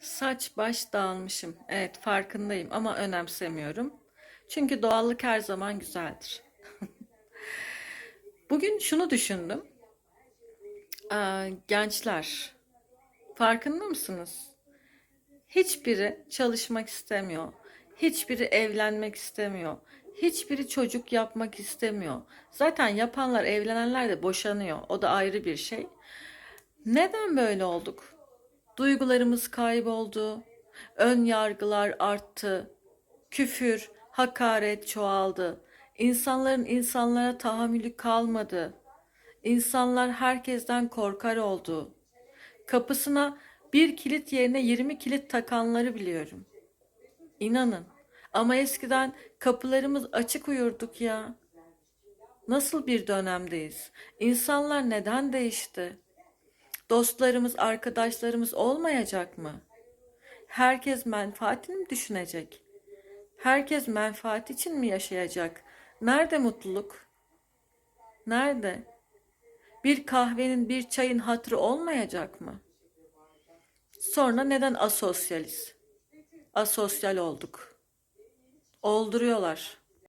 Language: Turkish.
Saç baş dağılmışım. Evet farkındayım ama önemsemiyorum. Çünkü doğallık her zaman güzeldir. Bugün şunu düşündüm. Gençler, farkında mısınız? Hiçbiri çalışmak istemiyor. Hiçbiri evlenmek istemiyor. Hiçbiri çocuk yapmak istemiyor. Zaten yapanlar, evlenenler de boşanıyor. O da ayrı bir şey. Neden böyle olduk? Duygularımız kayboldu. Ön yargılar arttı. Küfür, hakaret çoğaldı. İnsanların insanlara tahammülü kalmadı. İnsanlar herkesten korkar oldu. Kapısına bir kilit yerine 20 kilit takanları biliyorum. İnanın. Ama eskiden kapılarımız açık uyurduk ya. Nasıl bir dönemdeyiz? İnsanlar neden değişti? Dostlarımız, arkadaşlarımız olmayacak mı? Herkes menfaatini mi düşünecek? Herkes menfaat için mi yaşayacak? Nerede mutluluk? Nerede? Bir kahvenin, bir çayın hatırı olmayacak mı? Sonra neden asosyaliz? Asosyal olduk. Olduruyorlar.